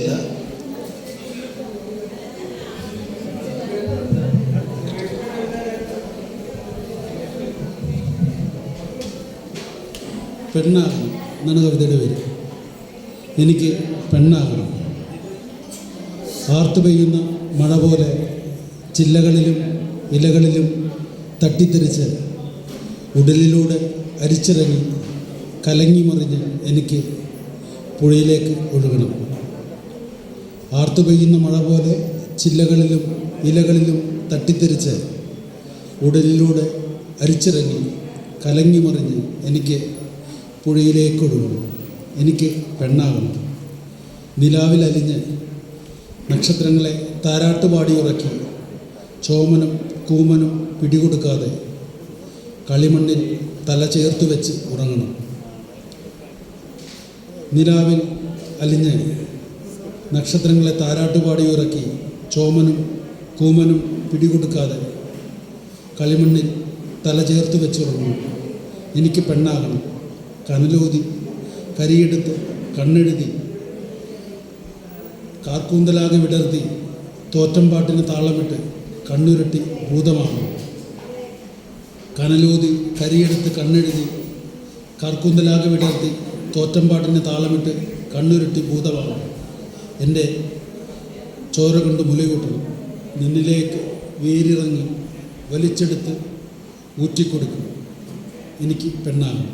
ഇല്ല. പെണ്ണാകണം. എന്നാണ് കവിതയുടെ പേര്. എനിക്ക് പെണ്ണാകണം. ആർത്തു പെയ്യുന്ന മഴ പോലെ ചില്ലകളിലും ഇലകളിലും തട്ടിത്തെറിച്ച് ഉടലിലൂടെ അരിച്ചിറങ്ങി കലങ്ങി മറിഞ്ഞ് എനിക്ക് പുഴയിലേക്ക് ഒഴുകണം. ആർത്തു പെയ്യുന്ന മഴ പോലെ ചില്ലകളിലും ഇലകളിലും തട്ടിത്തെറിച്ച് ഉടലിലൂടെ അരിച്ചിറങ്ങി കലങ്ങി മറിഞ്ഞ് എനിക്ക് പുഴയിലേക്ക് ഒഴുകണം എനിക്ക് പെണ്ണാകണം നിലാവിൽ അലിഞ്ഞ് നക്ഷത്രങ്ങളെ താരാട്ടുപാടി ഉറക്കി ചോമനും കൂമനും പിടികൊടുക്കാതെ കളിമണ്ണിൽ തല ചേർത്ത് വെച്ച് ഉറങ്ങണം. നിലാവിൽ അലിഞ്ഞ് നക്ഷത്രങ്ങളെ താരാട്ടുപാടി ഉറക്കി ചോമനും കൂമനും പിടികൊടുക്കാതെ കളിമണ്ണിൽ തല ചേർത്ത് വെച്ചുറങ്ങും. എനിക്ക് പെണ്ണാകണം. കനലൂതി കരിയെടുത്ത് കണ്ണെഴുതി കാർക്കൂന്തലാകെ വിടർത്തി തോറ്റമ്പാട്ടിന് താളമിട്ട് കണ്ണുരുട്ടി ഭൂതമാകണം കനലൂതി കരിയെടുത്ത് കണ്ണെഴുതി കാർക്കൂന്തലാകെ വിടർത്തി തോറ്റമ്പാട്ടിന് താളമിട്ട് കണ്ണുരുട്ടി ഭൂതമാകണം എന്റെ ചോര കൊണ്ട് മുലയൂട്ടണം നിന്നിലേക്ക് വേരിറങ്ങി വലിച്ചെടുത്ത് ഊറ്റിക്കൊടുക്കണം എനിക്ക് പെണ്ണാകണം